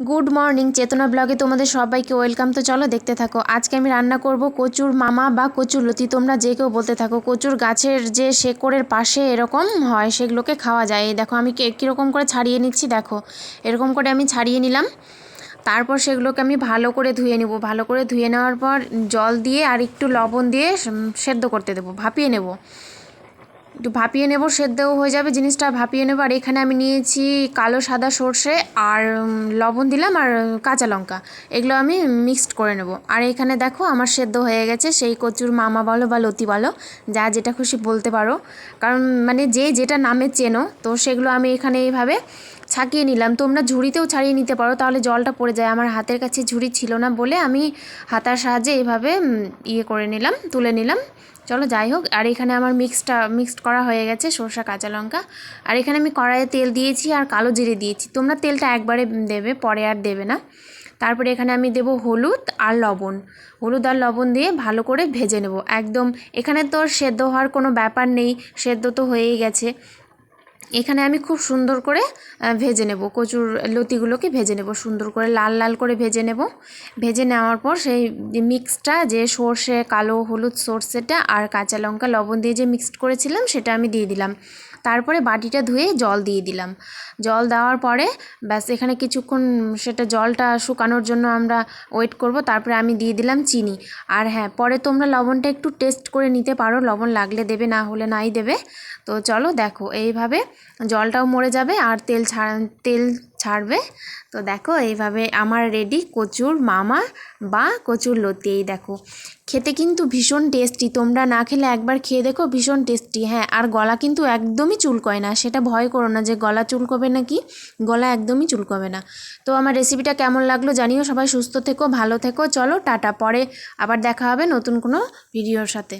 Good morning চেতনা ব্লগে তোমাদের সবাইকে ওয়েলকাম। তো চলো দেখতে থাকো, আজকে আমি রান্না করব কচুর মামা বা কচুর লতি, তোমরা যে কেউ বলতে থাকো। কচুর গাছের যে শেকড়ের পাশে এরকম হয়, সেগুলোকে খাওয়া যায়। দেখো, আমি কীরকম করে ছাড়িয়ে নিচ্ছি, দেখো। এরকম করে আমি ছাড়িয়ে নিলাম। তারপর সেগুলোকে আমি ভালো করে ধুয়ে নেব। ভালো করে ধুয়ে নেওয়ার পর জল দিয়ে আর একটু লবণ দিয়ে সেদ্ধ করতে দেবো, ভাপিয়ে নেব। একটু ভাপিয়ে নেব, সেদ্ধও হয়ে যাবে, জিনিসটা ভাপিয়ে নেব। আর এখানে আমি নিয়েছি কালো সাদা সর্ষে আর লবণ দিলাম আর কাঁচা লঙ্কা। এগুলো আমি মিক্সড করে নেব। আর এখানে দেখো আমার সেদ্ধ হয়ে গেছে সেই কচুর মামা বলো বা লতি বলো, যা যেটা খুশি বলতে পারো। কারণ মানে যে যেটা নামে চেনো, তো সেগুলো আমি এখানে এইভাবে ছাকিয়ে নিলাম। তোমরা ঝুড়িতেও ছাড়িয়ে নিতে পারো, তাহলে জলটা পড়ে যায়। আমার হাতের কাছে ঝুড়ি ছিল না বলে আমি হাতার সাহায্যে এইভাবে ইয়ে করে নিলাম, তুলে নিলাম। চলো যাই হোক, আর এখানে আমার মিক্সটা, মিক্সড করা হয়ে গেছে সরষা, কাঁচা লঙ্কা। আর এখানে আমি কড়াইয়ে তেল দিয়েছি আর কালো জিরে দিয়েছি। তোমরা তেলটা একবারে দেবে, পরে আর দেবে না। তারপরে এখানে আমি দেব হলুদ আর লবণ। হলুদ আর লবণ দিয়ে ভালো করে ভেজে নেব। একদম, এখানে তো সেদ্ধ হওয়ার কোনো ব্যাপার নেই, সেদ্ধ তো হয়েই গেছে। এখানে আমি খুব সুন্দর করে ভেজে নেব। কচুর লতিগুলোকে ভেজে নেব, সুন্দর করে লাল লাল করে ভেজে নেব। ভেজে নেওয়ার পর সেই মিক্সটা যে সর্ষে, কালো হলুদ সর্ষেটা আর কাঁচা লঙ্কা লবণ দিয়ে যে মিক্সড করেছিলাম, সেটা আমি দিয়ে দিলাম। তারপরে বাটিটা ধুয়ে জল দিয়ে দিলাম। জল দেওয়ার পরে ব্যাস এখানে কিছুক্ষণ সেটা জলটা শুকানোর জন্য আমরা ওয়েট করব, তারপরে আমি দিয়ে দিলাম চিনি। আর হ্যাঁ পরে তোমরা লবণটা একটু টেস্ট করে নিতে পারো, লবণ লাগলে দেবে, না হলে নাই দেবে। তো চলো দেখো, এইভাবে জলটাও মরে যাবে আর তেল ছাড়া, তেল ছাড়বে। তো দেখো, এইভাবে আমার রেডি কচুর মামা বা কচুর লতি। এই দেখো, খেতে কিন্তু ভীষণ টেস্টি তোমরা না খেলে একবার খেয়ে দেখো, ভীষণ টেস্টি হ্যাঁ আর গলা কিন্তু একদমই চুলকয় না। সেটা ভয় করো না যে গলা চুলকবে নাকি? গলা একদমই চুলকবে না। তো আমার রেসিপিটা কেমন লাগল জানিও। সবাই সুস্থ থেকো, ভালো থেকো। চলো, টাটা। পরে আবার দেখা হবে নতুন কোনো ভিডিওর সাথে।